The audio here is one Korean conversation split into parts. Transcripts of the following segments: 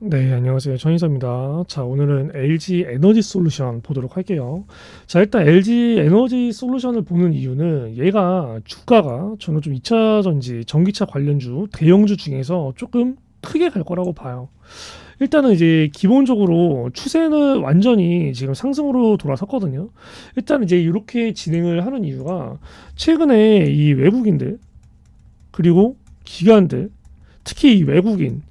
네, 안녕하세요. 전인사입니다. 자, 오늘은 LG 에너지 솔루션 보도록 할게요. 자, 일단 LG 에너지 솔루션을 보는 이유는 얘가 주가가 저는 좀 2차 전지, 전기차 관련주, 대형주 중에서 조금 크게 갈 거라고 봐요. 일단은 이제 기본적으로 추세는 완전히 지금 상승으로 돌아섰거든요. 일단 이제 이렇게 진행을 하는 이유가 최근에 이 외국인들 그리고 기관들 특히 이 외국인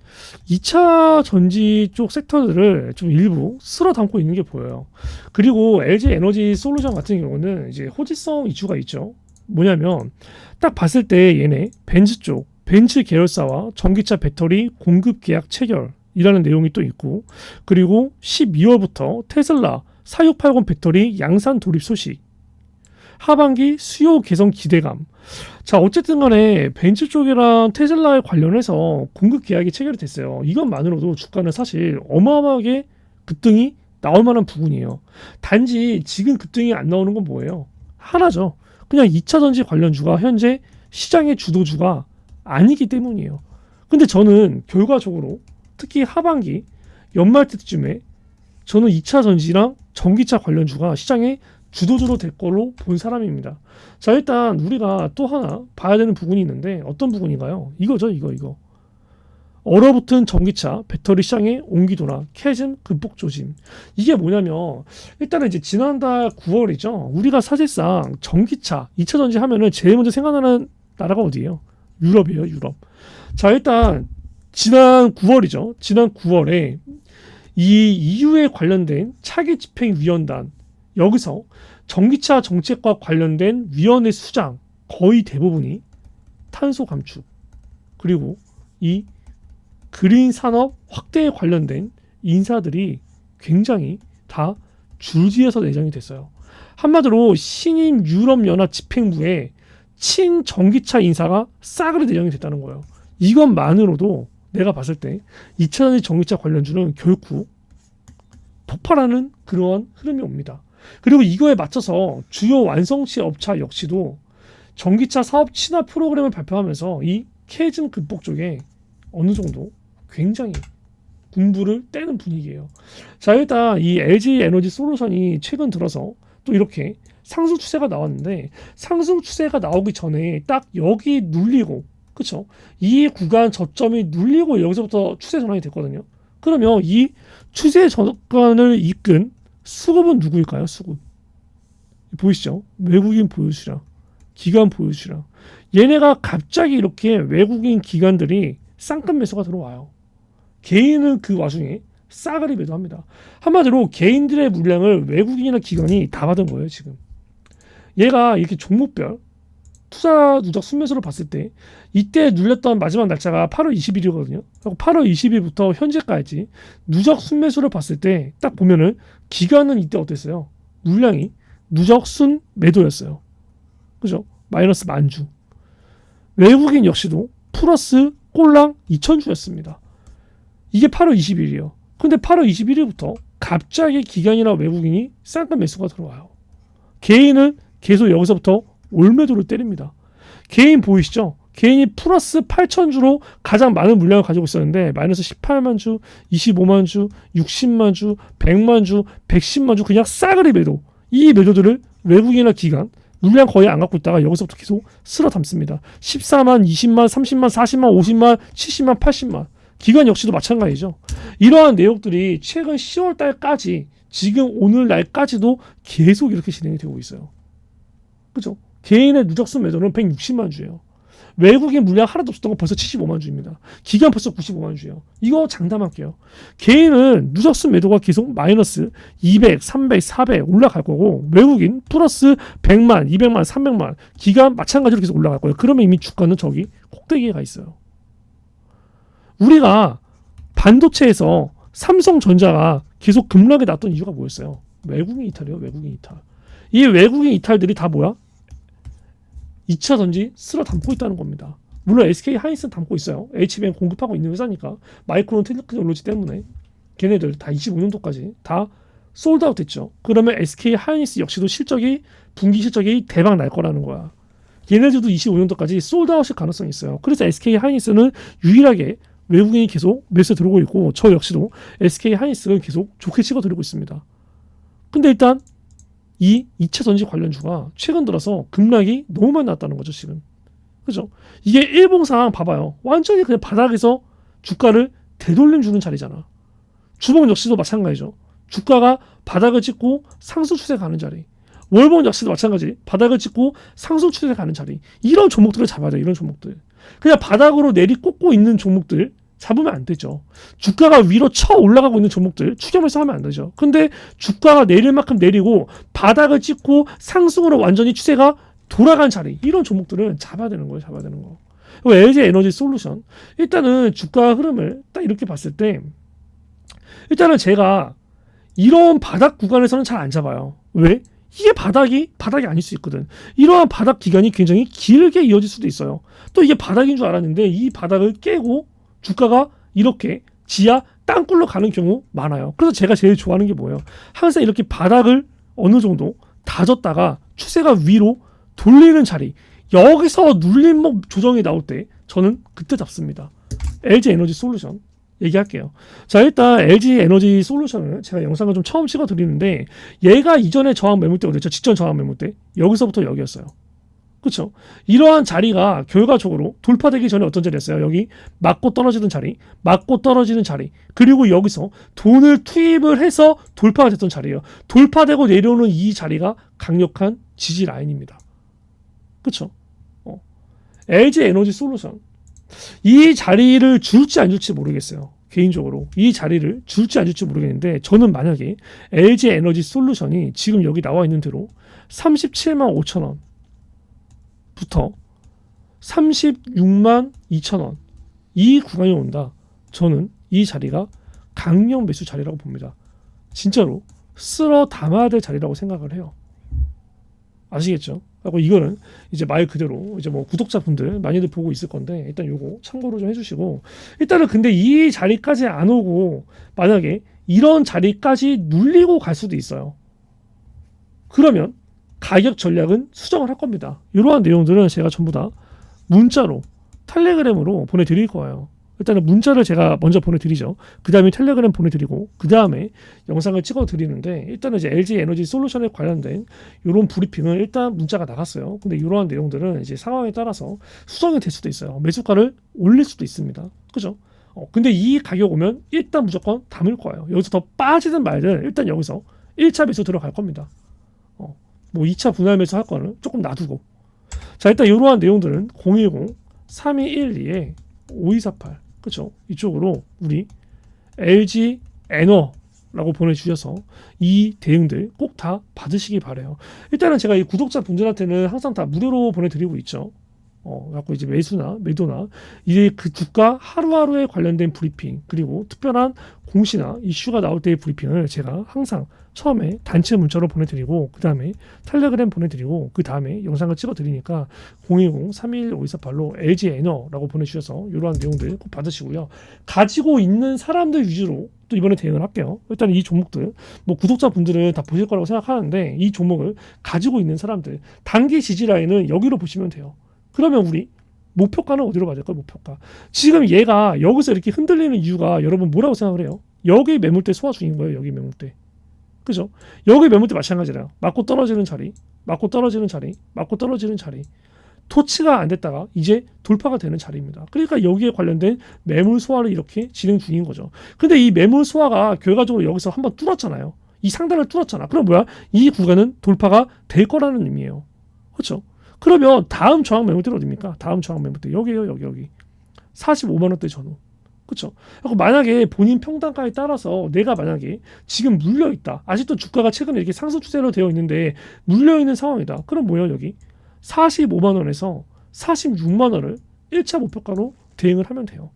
2차 전지 쪽 섹터들을 좀 일부 쓸어 담고 있는 게 보여요. 그리고 LG 에너지 솔루션 같은 경우는 이제 호지성 이슈가 있죠. 뭐냐면 딱 봤을 때 얘네 벤츠 쪽 벤츠 계열사와 전기차 배터리 공급 계약 체결이라는 내용이 또 있고 그리고 12월부터 테슬라 4680 배터리 양산 돌입 소식 하반기 수요 개선 기대감 자, 어쨌든 간에 벤츠 쪽이랑 테슬라에 관련해서 공급 계약이 체결이 됐어요. 이것만으로도 주가는 사실 어마어마하게 급등이 나올 만한 부분이에요. 단지 지금 급등이 안 나오는 건 뭐예요? 하나죠. 그냥 2차 전지 관련주가 현재 시장의 주도주가 아니기 때문이에요. 근데 저는 결과적으로 특히 하반기 연말 때쯤에 저는 2차 전지랑 전기차 관련주가 시장에 주도주로 될 걸로 본 사람입니다. 자, 일단 우리가 또 하나 봐야 되는 부분이 있는데 어떤 부분인가요? 이거죠, 이거, 이거. 얼어붙은 전기차 배터리 시장의 온기도나 캐즘 극복 조짐. 이게 뭐냐면 일단은 이제 지난달 9월이죠. 우리가 사실상 전기차 2차 전지 하면은 제일 먼저 생각나는 나라가 어디예요? 유럽이에요, 유럽. 자, 일단 지난 9월이죠. 지난 9월에 이 EU에 관련된 차기 집행 위원단 여기서 전기차 정책과 관련된 위원회 수장 거의 대부분이 탄소 감축 그리고 이 그린 산업 확대에 관련된 인사들이 굉장히 다 줄지어서 내정이 됐어요. 한마디로 신임 유럽연합 집행부에 친전기차 인사가 싸그리 내정이 됐다는 거예요. 이것만으로도 내가 봤을 때 2차 전지 전기차 관련주는 결국 폭발하는 그러한 흐름이 옵니다. 그리고 이거에 맞춰서 주요 완성치 업체 역시도 전기차 사업 친화 프로그램을 발표하면서 이 캐즘 극복 쪽에 어느 정도 굉장히 군부를 떼는 분위기예요. 자 일단 이 LG 에너지 솔루션이 최근 들어서 또 이렇게 상승 추세가 나왔는데 상승 추세가 나오기 전에 딱 여기 눌리고 그쵸? 이 구간 저점이 눌리고 여기서부터 추세 전환이 됐거든요. 그러면 이 추세 전환을 이끈 수급은 누구일까요? 수급. 보이시죠? 외국인 보유수랑 기관 보유수랑 얘네가 갑자기 이렇게 외국인 기관들이 쌍급 매수가 들어와요. 개인은 그 와중에 싸그리 매도합니다. 한마디로 개인들의 물량을 외국인이나 기관이 다 받은 거예요, 지금. 얘가 이렇게 종목별 투자 누적 순매수를 봤을 때 이때 눌렸던 마지막 날짜가 8월 20일이거든요. 그리고 8월 20일부터 현재까지 누적 순매수를 봤을 때 딱 보면은 기간은 이때 어땠어요? 물량이 누적 순 매도였어요. 그죠? 마이너스 만주. 외국인 역시도 플러스 꼴랑 2천주였습니다. 이게 8월 20일이에요. 근데 8월 21일부터 갑자기 기관이나 외국인이 쌍급 매수가 들어와요. 개인은 계속 여기서부터 올매도를 때립니다. 개인 보이시죠? 개인이 플러스 8천 주로 가장 많은 물량을 가지고 있었는데 마이너스 18만 주, 25만 주, 60만 주, 100만 주, 110만 주 그냥 싸그리 매도. 이 매도들을 외국인이나 기관 물량 거의 안 갖고 있다가 여기서부터 계속 쓸어 담습니다. 14만, 20만, 30만, 40만, 50만, 70만, 80만. 기관 역시도 마찬가지죠. 이러한 내용들이 최근 10월 달까지 지금 오늘 날까지도 계속 이렇게 진행이 되고 있어요. 그죠? 개인의 누적수 매도는 160만 주예요. 외국인 물량 하나도 없었던 거 벌써 75만 주입니다. 기간 벌써 95만 주예요. 이거 장담할게요. 개인은 누적수 매도가 계속 마이너스 200, 300, 400 올라갈 거고 외국인 플러스 100만, 200만, 300만 기간 마찬가지로 계속 올라갈 거예요. 그러면 이미 주가는 저기 꼭대기에 가 있어요. 우리가 반도체에서 삼성전자가 계속 급락에 났던 이유가 뭐였어요? 외국인 이탈이에요. 외국인 이탈. 이 외국인 이탈들이 다 뭐야? 2차 전지 쓸어 담고 있다는 겁니다. 물론 SK 하이닉스는 담고 있어요. HBM 공급하고 있는 회사니까 마이크론 테크놀로지 때문에 걔네들 다 25년도까지 다 솔드아웃 됐죠. 그러면 SK 하이닉스 역시도 실적이 분기 실적이 대박 날 거라는 거야. 얘네들도 25년도까지 솔드아웃일 가능성이 있어요. 그래서 SK 하이닉스는 유일하게 외국인이 계속 매수 들어오고 있고 저 역시도 SK 하이닉스를 계속 좋게 찍어 들고 있습니다. 근데 일단 이 2차 전지 관련주가 최근 들어서 급락이 너무 많이 났다는 거죠, 지금. 그죠? 이게 일봉상 봐봐요. 완전히 그냥 바닥에서 주가를 되돌림 주는 자리잖아. 주봉 역시도 마찬가지죠. 주가가 바닥을 찍고 상승 추세 가는 자리. 월봉 역시도 마찬가지. 바닥을 찍고 상승 추세 가는 자리. 이런 종목들을 잡아야 돼. 이런 종목들. 그냥 바닥으로 내리 꽂고 있는 종목들 잡으면 안 되죠. 주가가 위로 쳐 올라가고 있는 종목들 추격해서 하면 안 되죠. 근데 주가가 내릴 만큼 내리고 바닥을 찍고 상승으로 완전히 추세가 돌아간 자리 이런 종목들은 잡아야 되는 거예요. 잡아야 되는 거. LG 에너지 솔루션 일단은 주가 흐름을 딱 이렇게 봤을 때 일단은 제가 이런 바닥 구간에서는 잘 안 잡아요. 왜? 이게 바닥이 바닥이 아닐 수 있거든. 이러한 바닥 기간이 굉장히 길게 이어질 수도 있어요. 또 이게 바닥인 줄 알았는데 이 바닥을 깨고 주가가 이렇게 지하 땅굴로 가는 경우 많아요. 그래서 제가 제일 좋아하는 게 뭐예요? 항상 이렇게 바닥을 어느 정도 다졌다가 추세가 위로 돌리는 자리 여기서 눌림목 조정이 나올 때 저는 그때 잡습니다. LG 에너지 솔루션 얘기할게요. 자 일단 LG 에너지 솔루션을 제가 영상을 좀 처음 찍어 드리는데 얘가 이전에 저항 매물대 어디죠? 직전 저항 매물대 여기서부터 여기였어요. 그렇죠? 이러한 자리가 결과적으로 돌파되기 전에 어떤 자리였어요? 여기 맞고 떨어지는 자리, 맞고 떨어지는 자리, 그리고 여기서 돈을 투입을 해서 돌파가 됐던 자리예요. 돌파되고 내려오는 이 자리가 강력한 지지 라인입니다. 그렇죠? 어. LG 에너지 솔루션 이 자리를 줄지 안 줄지 모르겠어요. 개인적으로 이 자리를 줄지 안 줄지 모르겠는데 저는 만약에 LG 에너지 솔루션이 지금 여기 나와 있는 대로 37만 5천 원 부터 36만 2천 원 이 구간이 온다. 저는 이 자리가 강력 매수 자리라고 봅니다. 진짜로 쓸어 담아야 될 자리라고 생각을 해요. 아시겠죠? 하고 이거는 이제 말 그대로 이제 뭐 구독자분들 많이들 보고 있을 건데 일단 요거 참고로 좀 해주시고 일단은 근데 이 자리까지 안 오고 만약에 이런 자리까지 눌리고 갈 수도 있어요. 그러면 가격 전략은 수정을 할 겁니다. 이러한 내용들은 제가 전부 다 문자로 텔레그램으로 보내드릴 거예요. 일단은 문자를 제가 먼저 보내드리죠. 그 다음에 텔레그램 보내드리고 그 다음에 영상을 찍어드리는데 일단은 이제 LG 에너지 솔루션에 관련된 이런 브리핑은 일단 문자가 나갔어요. 근데 이러한 내용들은 이제 상황에 따라서 수정이 될 수도 있어요. 매수가를 올릴 수도 있습니다. 그죠? 어, 근데 이 가격 오면 일단 무조건 담을 거예요. 여기서 더 빠지든 말든 일단 여기서 1차 매수 들어갈 겁니다. 어, 뭐 2차 분할 매수 할 거는 조금 놔두고. 자, 일단 이러한 내용들은 010 3212에 5248 그렇죠? 이쪽으로 우리 LG 에너라고 보내주셔서 이 대응들 꼭 다 받으시기 바래요. 일단은 제가 이 구독자 분들한테는 항상 다 무료로 보내드리고 있죠. 어, 갖고 이제 매수나 매도나 이제 그 주가 하루하루에 관련된 브리핑 그리고 특별한 공시나 이슈가 나올 때의 브리핑을 제가 항상 처음에 단체 문자로 보내드리고 그 다음에 텔레그램 보내드리고 그 다음에 영상을 찍어드리니까 010-321-5248로 LG 에너라고 보내주셔서 이러한 내용들 꼭 받으시고요. 가지고 있는 사람들 위주로 또 이번에 대응을 할게요. 일단 이 종목들 뭐 구독자분들은 다 보실 거라고 생각하는데 이 종목을 가지고 있는 사람들 단기 지지 라인은 여기로 보시면 돼요. 그러면 우리 목표가는 어디로 맞을까요? 목표가. 지금 얘가 여기서 이렇게 흔들리는 이유가 여러분 뭐라고 생각을 해요? 여기 매물대 소화 중인 거예요. 여기 매물대. 그죠? 여기 매물대 마찬가지래요. 맞고 떨어지는 자리, 맞고 떨어지는 자리, 맞고 떨어지는 자리. 토치가 안 됐다가 이제 돌파가 되는 자리입니다. 그러니까 여기에 관련된 매물 소화를 이렇게 진행 중인 거죠. 근데 이 매물 소화가 결과적으로 여기서 한번 뚫었잖아요. 이 상단을 뚫었잖아. 그럼 뭐야? 이 구간은 돌파가 될 거라는 의미예요. 그렇죠? 그러면 다음 저항 매물대 어디입니까? 다음 저항 매물대 여기에요, 여기 여기. 45만 원대 전후. 그렇죠. 만약에 본인 평단가에 따라서 내가 만약에 지금 물려 있다. 아직도 주가가 최근에 이렇게 상승 추세로 되어 있는데 물려 있는 상황이다. 그럼 뭐예요, 여기? 45만 원에서 46만 원을 1차 목표가로 대응을 하면 돼요.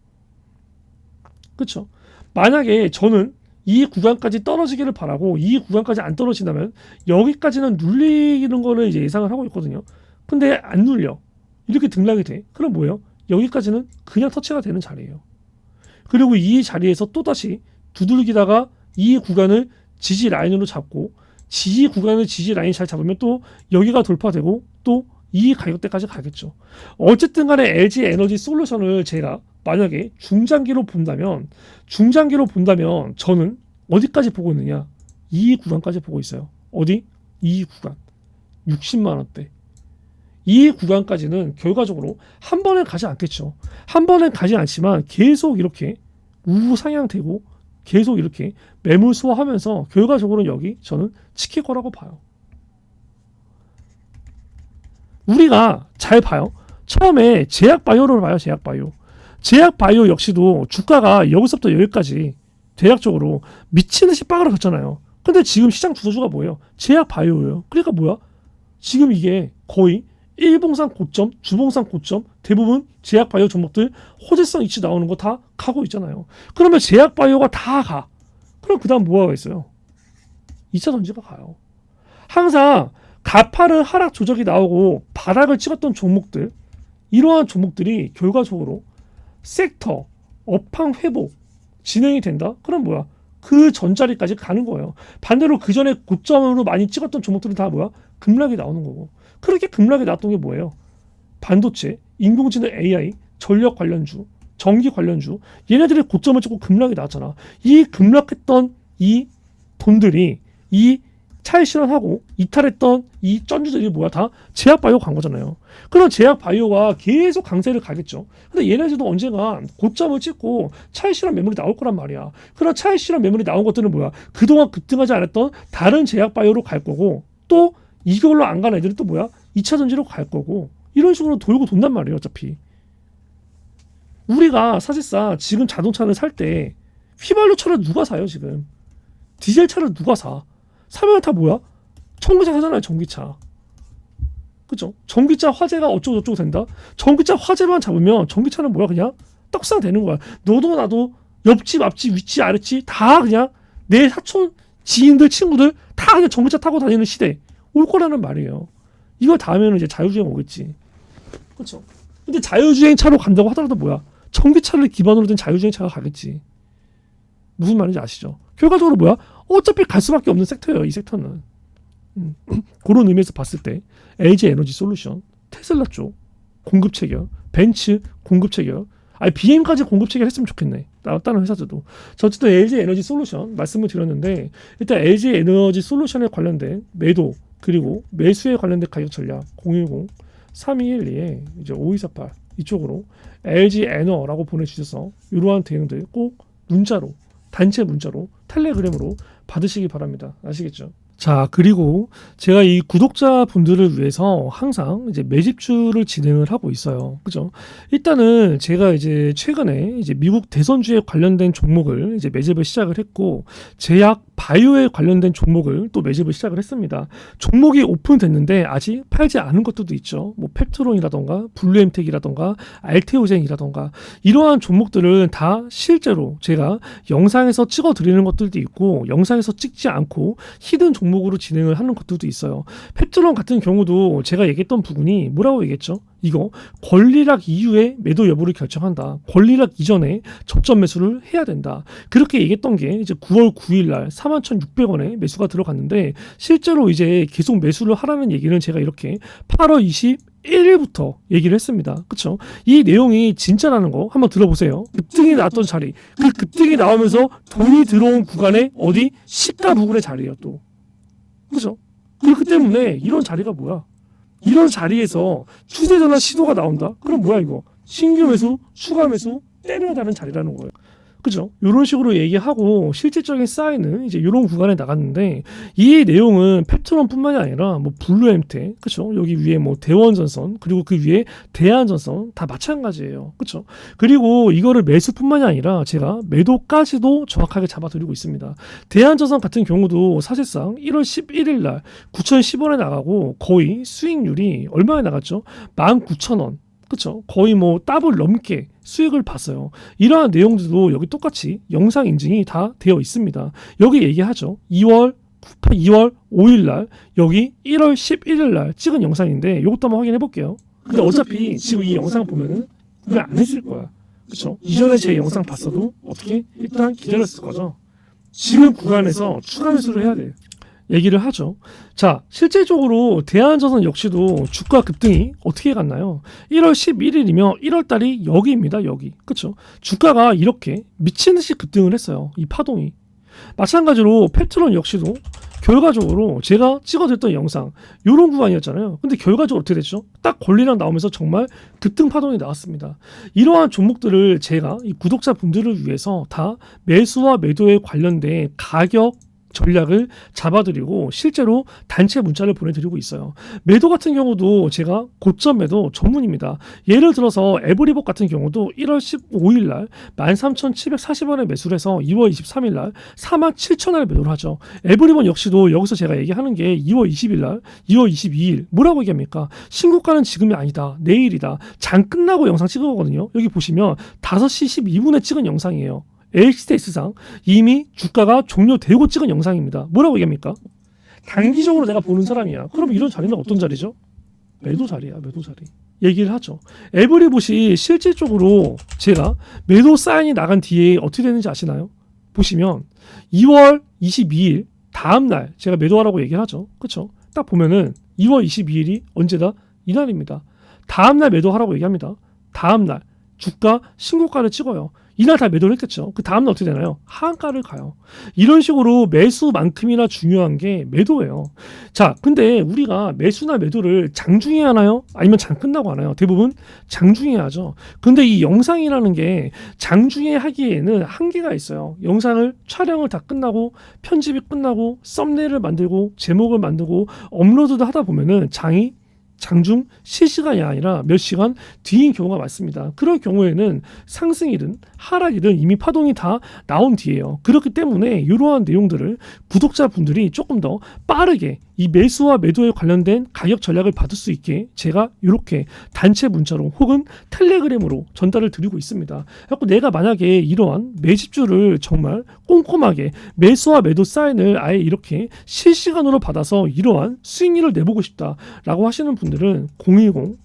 그렇죠. 만약에 저는 이 구간까지 떨어지기를 바라고 이 구간까지 안 떨어진다면 여기까지는 눌리는 거를 이제 예상을 하고 있거든요. 근데 안 눌려. 이렇게 등락이 돼. 그럼 뭐예요? 여기까지는 그냥 터치가 되는 자리예요. 그리고 이 자리에서 또다시 두들기다가 이 구간을 지지 라인으로 잡고 지지 구간을 지지 라인 잘 잡으면 또 여기가 돌파되고 또 이 가격대까지 가겠죠. 어쨌든 간에 LG 에너지 솔루션을 제가 만약에 중장기로 본다면 중장기로 본다면 저는 어디까지 보고 있느냐? 이 구간까지 보고 있어요. 어디? 이 구간. 60만 원대. 이 구간까지는 결과적으로 한 번에 가지 않겠죠. 한 번에 가지 않지만 계속 이렇게 우상향되고 계속 이렇게 매물 소화하면서 결과적으로 여기 저는 지킬 거라고 봐요. 우리가 잘 봐요. 처음에 제약 바이오를 봐요. 제약 바이오. 제약 바이오 역시도 주가가 여기서부터 여기까지 대략적으로 미친 듯이 빵을 갔잖아요. 근데 지금 시장 주도주가 뭐예요? 제약 바이오예요. 그러니까 뭐야? 지금 이게 거의 일봉상 고점, 주봉상 고점, 대부분 제약 바이오 종목들 호재성 이치 나오는 거 다 가고 있잖아요. 그러면 제약 바이오가 다 가. 그럼 그다음 뭐가 있어요? 2차 전지가 가요. 항상 가파른 하락 조작이 나오고 바닥을 찍었던 종목들 이러한 종목들이 결과적으로 섹터 업황 회복 진행이 된다. 그럼 뭐야? 그 전자리까지 가는 거예요. 반대로 그 전에 고점으로 많이 찍었던 종목들은 다 뭐야? 급락이 나오는 거고. 그렇게 급락이 나왔던 게 뭐예요? 반도체, 인공지능 AI, 전력 관련주, 전기 관련주 얘네들이 고점을 찍고 급락이 나왔잖아. 이 급락했던 이 돈들이 이 차익 실현하고 이탈했던 이 쩐주들이 뭐야 다 제약 바이오 간 거잖아요. 그럼 제약 바이오가 계속 강세를 가겠죠. 근데 얘네들도 언젠가 고점을 찍고 차익 실현 매물이 나올 거란 말이야. 그런 차익 실현 매물이 나온 것들은 뭐야? 그동안 급등하지 않았던 다른 제약 바이오로 갈 거고 또 이걸로 안간 애들은 또 뭐야? 2차 전지로 갈 거고 이런 식으로 돌고 돈단 말이에요, 어차피. 우리가 사실상 지금 자동차를 살 때 휘발유 차를 누가 사요, 지금? 디젤 차를 누가 사? 사면 다 뭐야? 전기차 사잖아요, 전기차. 그죠? 전기차 화재가 어쩌고 저쩌고 된다? 전기차 화재만 잡으면 전기차는 뭐야, 그냥? 떡상 되는 거야. 너도 나도 옆집, 앞집, 위치, 아래집 다 그냥 내 사촌, 지인들, 친구들 다 그냥 전기차 타고 다니는 시대 올 거라는 말이에요. 이거 다음에는 이제 자율주행 오겠지. 그렇죠. 근데 자율주행 차로 간다고 하더라도 뭐야? 전기차를 기반으로 된 자율주행 차가 가겠지. 무슨 말인지 아시죠? 결과적으로 뭐야? 어차피 갈 수밖에 없는 섹터예요. 이 섹터는. 음. 그런 의미에서 봤을 때 LG 에너지 솔루션, 테슬라 쪽 공급 체결, 벤츠 공급 체결, 아니 BM까지 공급 체결했으면 좋겠네. 나- 다른 회사들도. 저 어쨌든 LG 에너지 솔루션 말씀을 드렸는데 일단 LG 에너지 솔루션에 관련된 매도 그리고 매수에 관련된 가격 전략 010 3212에 이제 5248 이쪽으로 LG 에너라고 보내주셔서 이러한 대응들 꼭 문자로 단체 문자로 텔레그램으로 받으시기 바랍니다. 아시겠죠? 자 그리고 제가 이 구독자 분들을 위해서 항상 이제 매집주를 진행을 하고 있어요. 그죠? 일단은 제가 이제 최근에 이제 미국 대선주에 관련된 종목을 이제 매집을 시작을 했고 제약 바이오에 관련된 종목을 또 매집을 시작을 했습니다. 종목이 오픈됐는데 아직 팔지 않은 것들도 있죠. 뭐 펩트론이라던가 블루엠텍이라던가 알테오젠이라던가 이러한 종목들은 다 실제로 제가 영상에서 찍어 드리는 것들도 있고 영상에서 찍지 않고 히든 종목 으로 진행을 하는 것들도 있어요. 펩트론 같은 경우도 제가 얘기했던 부분이 뭐라고 얘기했죠? 이거 권리락 이후에 매도 여부를 결정한다. 권리락 이전에 적정 매수를 해야 된다. 그렇게 얘기했던 게 이제 9월 9일 날 41,600원에 매수가 들어갔는데 실제로 이제 계속 매수를 하라는 얘기는 제가 이렇게 8월 21일부터 얘기를 했습니다. 그쵸? 이 내용이 진짜라는 거 한번 들어보세요. 급등이 나왔던 자리. 그 급등이 나오면서 돈이 들어온 구간에 어디? 시가 부근의 자리예요 또. 그죠? 그렇기 때문에 이런 자리가 뭐야? 이런 자리에서 추세 전환 시도가 나온다? 그럼 뭐야 이거? 신규 매수, 추가 매수, 때려야 다는 자리라는 거예요. 그죠? 이런 식으로 얘기하고 실질적인 사인은 이제 이런 구간에 나갔는데 이 내용은 펩트론뿐만이 아니라 뭐 블루엠테, 그죠? 여기 위에 뭐 대원전선 그리고 그 위에 대한전선 다 마찬가지예요, 그죠? 그리고 이거를 매수뿐만이 아니라 제가 매도까지도 정확하게 잡아드리고 있습니다. 대한전선 같은 경우도 사실상 1월 11일 날 9,010원에 나가고 거의 수익률이 얼마에 나갔죠? 19,000원. 그쵸? 거의 뭐 더블 넘게 수익을 봤어요. 이러한 내용들도 여기 똑같이 영상 인증이 다 되어 있습니다. 여기 얘기하죠. 2월 2월 5일 날 여기 1월 11일 날 찍은 영상인데 이것도 한번 확인해 볼게요. 근데 어차피 지금 이 영상 보면은 구매 안 했을 거야. 그쵸? 이전에 제 영상 봤어도 어떻게 일단 기다렸을 거죠. 지금 구간에서 추가 매수를 해야 돼. 얘기를 하죠. 자, 실제적으로 대한전선 역시도 주가 급등이 어떻게 갔나요? 1월 11일이며 1월 달이 여기입니다. 여기. 그렇죠? 주가가 이렇게 미친 듯이 급등을 했어요. 이 파동이. 마찬가지로 페트론 역시도 결과적으로 제가 찍어드렸던 영상 이런 구간이었잖아요. 근데 결과적으로 어떻게 됐죠? 딱 권리랑 나오면서 정말 급등 파동이 나왔습니다. 이러한 종목들을 제가 이 구독자분들을 위해서 다 매수와 매도에 관련된 가격 전략을 잡아드리고 실제로 단체 문자를 보내드리고 있어요. 매도 같은 경우도 제가 고점 매도 전문입니다. 예를 들어서 에브리복 같은 경우도 1월 15일 날 13,740원에 매수를 해서 2월 23일 날 47,000원에 매도를 하죠. 에브리본 역시도 여기서 제가 얘기하는 게 2월 20일 날 2월 22일 뭐라고 얘기합니까? 신고가는 지금이 아니다. 내일이다. 장 끝나고 영상 찍은 거거든요. 여기 보시면 5시 12분에 찍은 영상이에요. HTS상 이미 주가가 종료되고 찍은 영상입니다. 뭐라고 얘기합니까? 단기적으로 내가 보는 사람이야. 그럼 이런 자리는 어떤 자리죠? 매도 자리야, 매도 자리. 얘기를 하죠. 에브리봇이 실질적으로 제가 매도 사인이 나간 뒤에 어떻게 되는지 아시나요? 보시면 2월 22일 다음 날 제가 매도하라고 얘기를 하죠. 그렇죠? 딱 보면은 2월 22일이 언제다? 이날입니다. 다음 날 매도하라고 얘기합니다. 다음 날 주가 신고가를 찍어요. 이날 다 매도를 했겠죠. 그 다음날 어떻게 되나요? 하한가를 가요. 이런 식으로 매수만큼이나 중요한 게 매도예요. 자, 근데 우리가 매수나 매도를 장중에 하나요? 아니면 장 끝나고 하나요? 대부분 장중에 하죠. 근데 이 영상이라는 게 장중에 하기에는 한계가 있어요. 영상을 촬영을 다 끝나고 편집이 끝나고 썸네일을 만들고 제목을 만들고 업로드도 하다 보면은 장이 장중 실시간이 아니라 몇 시간 뒤인 경우가 많습니다. 그럴 경우에는 상승이든 하락이든 이미 파동이 다 나온 뒤에요. 그렇기 때문에 이러한 내용들을 구독자분들이 조금 더 빠르게 이 매수와 매도에 관련된 가격 전략을 받을 수 있게 제가 이렇게 단체 문자로 혹은 텔레그램으로 전달을 드리고 있습니다. 그래서 내가 만약에 이러한 매집주를 정말 꼼꼼하게 매수와 매도 사인을 아예 이렇게 실시간으로 받아서 이러한 수익률을 내보고 싶다라고 하시는 분 들은 010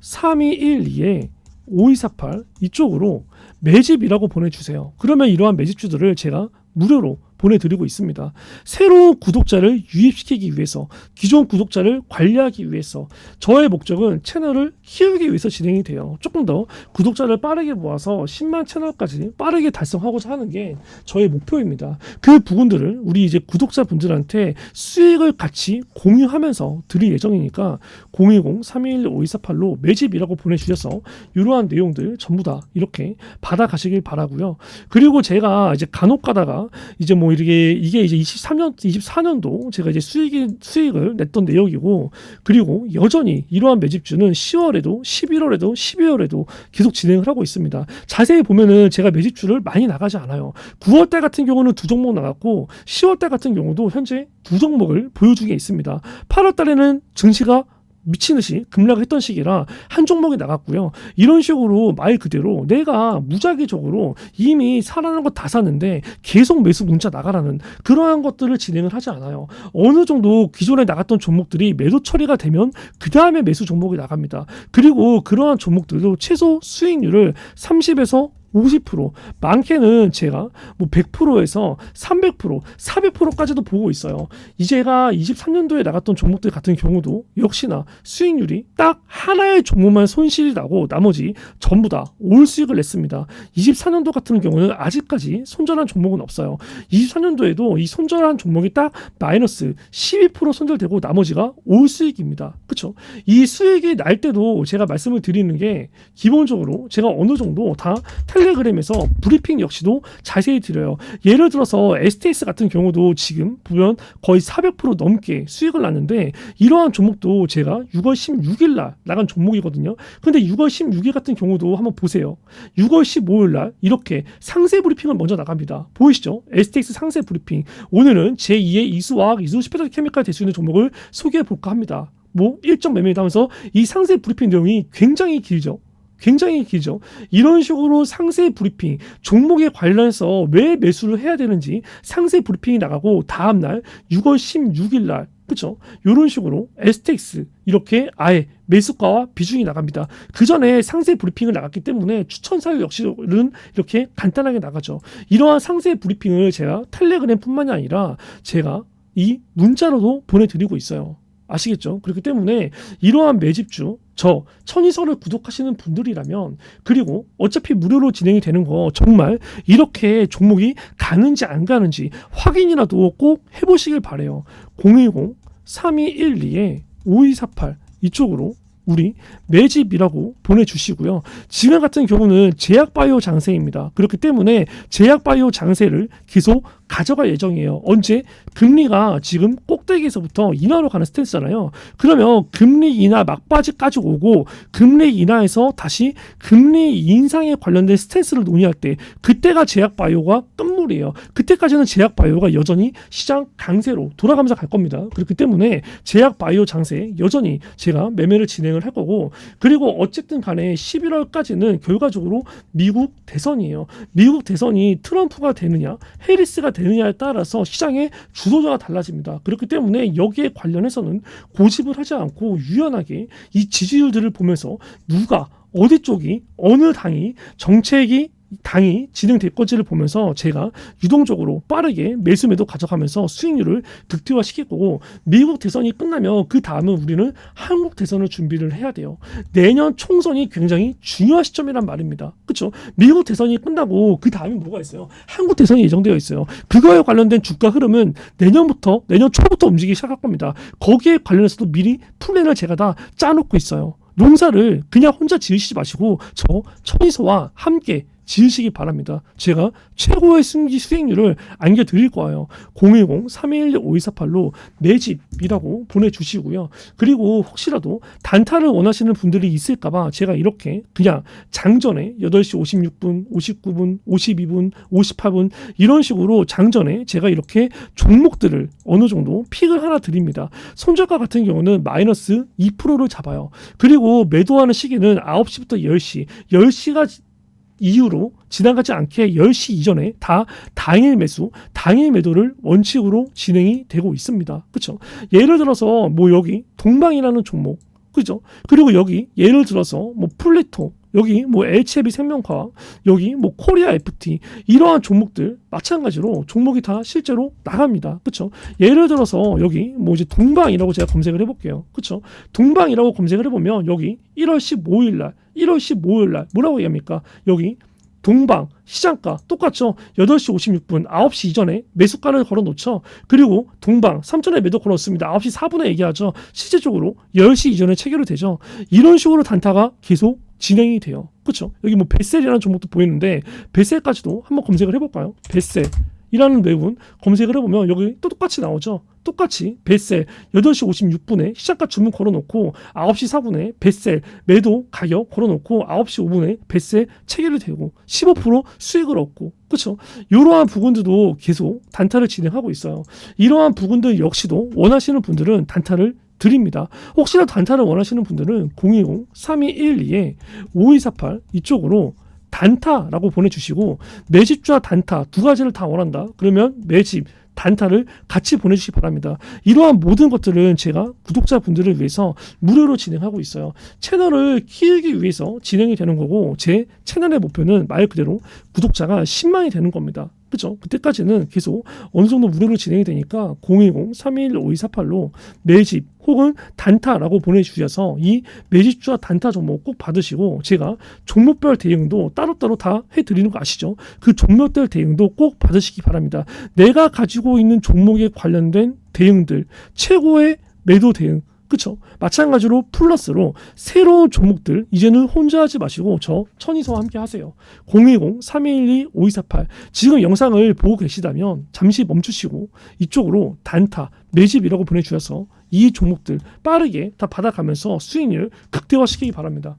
3212에 5248 이쪽으로 매집이라고 보내주세요. 그러면 이러한 매집주들을 제가 무료로 보내드리고 있습니다. 새로운 구독자를 유입시키기 위해서 기존 구독자를 관리하기 위해서 저의 목적은 채널을 키우기 위해서 진행이 돼요. 조금 더 구독자를 빠르게 모아서 10만 채널까지 빠르게 달성하고자 하는 게 저의 목표입니다. 그 부분들을 우리 이제 구독자분들한테 수익을 같이 공유하면서 드릴 예정이니까 010-321-5248로 매집이라고 보내주셔서 이러한 내용들 전부 다 이렇게 받아가시길 바라고요. 그리고 제가 이제 간혹 가다가 이제 뭐 이게 이게 이제 23년 24년도 제가 이제 수익이 수익을 냈던 내역이고 그리고 여전히 이러한 매집주는 10월에도 11월에도 12월에도 계속 진행을 하고 있습니다. 자세히 보면은 제가 매집주를 많이 나가지 않아요. 9월 달 같은 경우는 두 종목 나갔고 10월 달 같은 경우도 현재 두 종목을 보유 중에 있습니다. 8월 달에는 증시가 미친 듯이 급락했던 시기라 한 종목이 나갔고요. 이런 식으로 말 그대로 내가 무작위적으로 이미 살아난 거다 샀는데 계속 매수 문자 나가라는 그러한 것들을 진행을 하지 않아요. 어느 정도 기존에 나갔던 종목들이 매도 처리가 되면 그 다음에 매수 종목이 나갑니다. 그리고 그러한 종목들도 최소 수익률을 30에서 50% 많게는 제가 뭐 100%에서 300% 400%까지도 보고 있어요. 이제가 23년도에 나갔던 종목들 같은 경우도 역시나 수익률이 딱 하나의 종목만 손실이 나고 나머지 전부 다 올 수익을 냈습니다. 24년도 같은 경우는 아직까지 손절한 종목은 없어요. 24년도에도 이 손절한 종목이 딱 마이너스 12% 손절되고 나머지가 올 수익입니다. 그렇죠? 이 수익이 날 때도 제가 말씀을 드리는 게 기본적으로 제가 어느 정도 다 텔레 그램에서 브리핑 역시도 자세히 드려요. 예를 들어서 STS 같은 경우도 지금 보면 거의 400% 넘게 수익을 났는데 이러한 종목도 제가 6월 16일 날 나간 종목이거든요. 근데 6월 16일 같은 경우도 한번 보세요. 6월 15일 날 이렇게 상세 브리핑을 먼저 나갑니다. 보이시죠? STX 상세 브리핑. 오늘은 제2의 이수화학, 이수 스페셜 케미칼 될 수 있는 종목을 소개해 볼까 합니다. 뭐 일정 매매를 하면서 이 상세 브리핑 내용이 굉장히 길죠. 굉장히 길죠. 이런 식으로 상세 브리핑, 종목에 관련해서 왜 매수를 해야 되는지 상세 브리핑이 나가고 다음 날 6월 16일 날 그렇죠? 이런 식으로 STX 이렇게 아예 매수가와 비중이 나갑니다. 그 전에 상세 브리핑을 나갔기 때문에 추천 사유 역시는 이렇게 간단하게 나가죠. 이러한 상세 브리핑을 제가 텔레그램뿐만이 아니라 제가 이 문자로도 보내드리고 있어요. 아시겠죠? 그렇기 때문에 이러한 매집주 저 천이설을 구독하시는 분들이라면 그리고 어차피 무료로 진행이 되는 거 정말 이렇게 종목이 가는지 안 가는지 확인이라도 꼭 해보시길 바래요. 010 3212에 5248 이쪽으로 우리 매집이라고 보내주시고요. 지금 같은 경우는 제약바이오 장세입니다. 그렇기 때문에 제약바이오 장세를 계속 가져갈 예정이에요. 언제? 금리가 지금 꼭대기에서부터 인하로 가는 스탠스잖아요. 그러면 금리 인하 막바지까지 오고 금리 인하에서 다시 금리 인상에 관련된 스탠스를 논의할 때 그때가 제약바이오가 끝물이에요. 그때까지는 제약바이오가 여전히 시장 강세로 돌아가면서 갈 겁니다. 그렇기 때문에 제약바이오 장세 여전히 제가 매매를 진행을 할 거고 그리고 어쨌든 간에 11월까지는 결과적으로 미국 대선이에요. 미국 대선이 트럼프가 되느냐 해리스가 되느냐에 따라서 시장의 주 도자가 달라집니다. 그렇기 때문에 여기에 관련해서는 고집을 하지 않고 유연하게 이 지지율들을 보면서 누가 어디 쪽이 어느 당이 정책이 당이 진행될 건지를 보면서 제가 유동적으로 빠르게 매수 매도 가져가면서 수익률을 극대화시킬 거고 미국 대선이 끝나면 그 다음은 우리는 한국 대선을 준비를 해야 돼요. 내년 총선이 굉장히 중요한 시점이란 말입니다. 그렇죠? 미국 대선이 끝나고 그 다음에 뭐가 있어요? 한국 대선이 예정되어 있어요. 그거에 관련된 주가 흐름은 내년부터 내년 초부터 움직이기 시작할 겁니다. 거기에 관련해서도 미리 플랜을 제가 다 짜놓고 있어요. 농사를 그냥 혼자 지으시지 마시고 저 천이서와 함께 지으시기 바랍니다. 제가 최고의 승기 수익률을 안겨드릴 거예요. 010-321-5248로 매집이라고 보내주시고요. 그리고 혹시라도 단타를 원하시는 분들이 있을까봐 제가 이렇게 그냥 장전에 8시 56분, 59분, 52분, 58분 이런 식으로 장전에 제가 이렇게 종목들을 어느 정도 픽을 하나 드립니다. 손절가 같은 경우는 마이너스 2%를 잡아요. 그리고 매도하는 시기는 9시부터 10시, 10시가 이후로 지나가지 않게 10시 이전에 다 당일 매수, 당일 매도를 원칙으로 진행이 되고 있습니다. 그렇죠? 예를 들어서 뭐 여기 동방이라는 종목 그죠? 그리고 여기 예를 들어서 뭐 플레토 여기 뭐 HB 생명과학, 여기 뭐 코리아 FT 이러한 종목들 마찬가지로 종목이 다 실제로 나갑니다. 그렇죠? 예를 들어서 여기 뭐 이제 동방이라고 제가 검색을 해볼게요. 그렇죠? 동방이라고 검색을 해보면 여기 1월 15일 날, 1월 15일 날 뭐라고 얘기합니까? 여기 동방 시장가 똑같죠. 8시 56분 9시 이전에 매수가를 걸어 놓죠. 그리고 동방 3천에 매도 걸어 놓습니다. 9시 4분에 얘기하죠. 실제적으로 10시 이전에 체결이 되죠. 이런 식으로 단타가 계속 진행이 돼요. 그렇죠? 여기 뭐 베셀이라는 종목도 보이는데 베셀까지도 한번 검색을 해볼까요? 베셀. 이라는 내분 검색을 해보면 여기 또 똑같이 나오죠. 똑같이 베셀 8시 56분에 시작가 주문 걸어놓고 9시 4분에 베셀 매도 가격 걸어놓고 9시 5분에 베셀 체결이 되고 15% 수익을 얻고 그렇죠. 이러한 부분들도 계속 단타를 진행하고 있어요. 이러한 부분들 역시도 원하시는 분들은 단타를 드립니다. 혹시나 단타를 원하시는 분들은 020-3212에 5248 이쪽으로 단타라고 보내주시고 매집주와 단타 두 가지를 다 원한다. 그러면 매집 단타를 같이 보내주시기 바랍니다. 이러한 모든 것들은 제가 구독자분들을 위해서 무료로 진행하고 있어요. 채널을 키우기 위해서 진행이 되는 거고 제 채널의 목표는 말 그대로 구독자가 10만이 되는 겁니다. 그죠? 그때까지는 계속 어느 정도 무료로 진행이 되니까 010-321-5248로 매집 혹은 단타라고 보내주셔서 이 매집주와 단타 종목 꼭 받으시고 제가 종목별 대응도 따로따로 다 해드리는 거 아시죠? 그 종목별 대응도 꼭 받으시기 바랍니다. 내가 가지고 있는 종목에 관련된 대응들 최고의 매도 대응 그쵸? 마찬가지로 플러스로 새로운 종목들 이제는 혼자 하지 마시고 저 천이서와 함께 하세요. 010-3212-5248 지금 영상을 보고 계시다면 잠시 멈추시고 이쪽으로 단타, 매집이라고 보내주셔서 이 종목들 빠르게 다 받아가면서 수익률 극대화시키기 바랍니다.